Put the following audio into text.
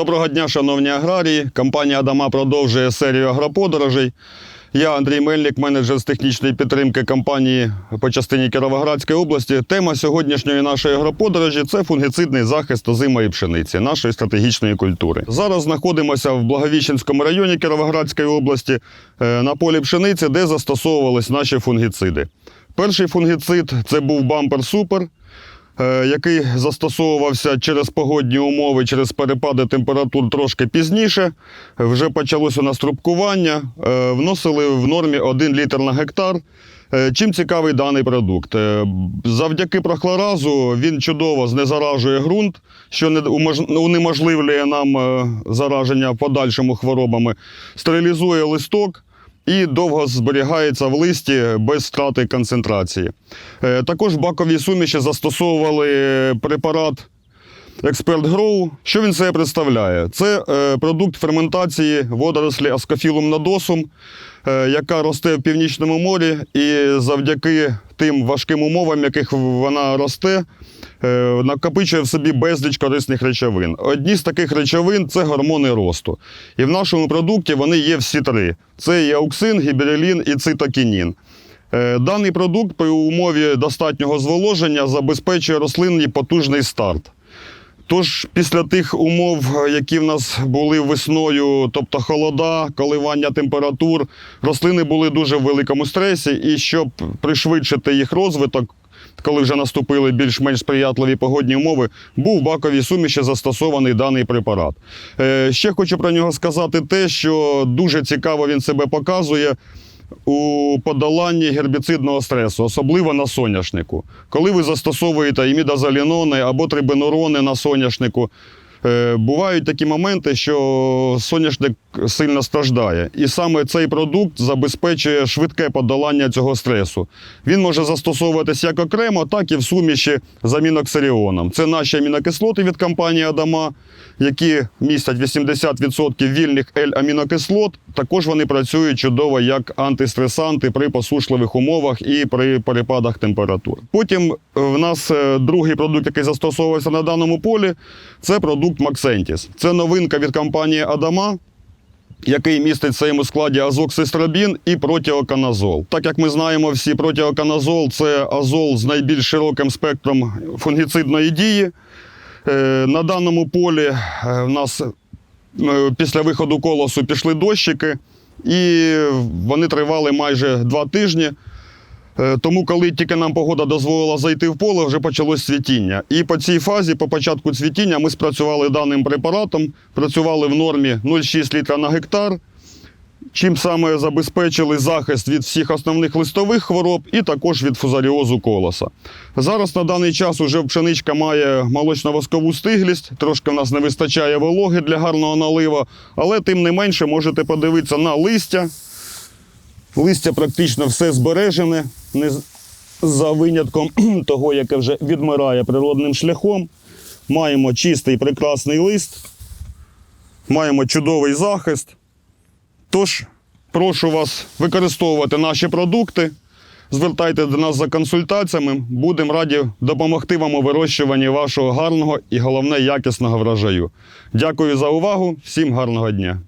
Доброго дня, шановні аграрії. Компанія Адама продовжує серію агроподорожей. Я Андрій Мельник, менеджер з технічної підтримки компанії по частині Кіровоградської області. Тема сьогоднішньої нашої агроподорожі це фунгіцидний захист озимої пшениці, нашої стратегічної культури. Зараз знаходимося в Благовіщенському районі Кіровоградської області е, на полі пшениці, де застосовувались наші фунгіциди. Перший фунгіцид це був бампер Супер який застосовувався через погодні умови, через перепади температур трошки пізніше. Вже почалося наструбкування, е, вносили в нормі 1 літр на гектар. Е, Чим цікавий даний продукт? Е, Завдяки прохлоразу він чудово знезаражує ґрунт, що унеможливлює нам е, зараження подальшими хворобами, стерилізує листок і довго зберігається в листі без втрати концентрації. Е, Також бакові суміші застосовували препарат Експерт Гроу. Що він себе представляє? Це е, продукт ферментації водорослі Ascophyllum nodosum, е, яка росте в північному морі, і завдяки тим важким умовам, яких вона росте, е, накопичує в собі безліч корисних речовин. Одні з таких речовин це гормони росту. І в нашому продукті вони є всі три: це і ауксин, гіберелін і цитокінін. Е, Даний продукт при умові достатнього зволоження забезпечує рослинний потужний старт. Тож після тих умов, е, які в нас були весною, тобто холода, коливання температур, рослини були дуже в великому стресі, і щоб пришвидшити їх розвиток, коли вже наступили більш-менш сприятливі погодні умови, був в баковій суміші застосований даний препарат. Е, Ще хочу про нього сказати те, що дуже цікаво він себе показує у подоланні гербіцидного стресу, особливо на соняшнику. Коли ви застосовуєте імідазолінони або трибенурони на соняшнику, бувають такі моменти, що соняшник сильно страждає. І саме цей продукт забезпечує швидке подолання цього стресу. Він може застосовуватись як окремо, так і в суміші з аміноксаріоном. Це наші амінокислоти від компанії Адама, які містять 80% вільних L-амінокислот. Також вони працюють чудово як антистресанти при посушливих умовах і при перепадах температур. Потім е, в нас е, другий продукт, який застосовується на даному полі, це продукт Максентіс. Це новинка від компанії Адама який містить в своєму складі азоксистробін і протіоканазол. Так як ми знаємо всі, протіоканазол це азол з найбільш широким спектром фунгіцидної дії. Е, На даному полі е, в нас після виходу колосу пішли дощики, і вони тривали майже два тижні. Е, Тому, коли тільки нам погода дозволила зайти в поле, вже почалось цвітіння. І по цій фазі, по початку цвітіння, ми спрацювали даним препаратом, працювали в нормі 0,6 літра на гектар, чим саме забезпечили захист від всіх основних листових хвороб і також від фузаріозу колоса. Зараз на даний час уже пшеничка має молочно-воскову стиглість, трошки в нас не вистачає вологи для гарного налива, але тим не менше можете подивитися на листя. Листя практично все збережене, не за винятком того, яке вже відмирає природним шляхом. Маємо чистий прекрасний лист, маємо чудовий захист. Тож, прошу вас використовувати наші продукти. Звертайте до нас за консультаціями. Будемо раді допомогти вам у вирощуванні вашого гарного і головне якісного врожаю. Дякую за увагу. Всім гарного дня!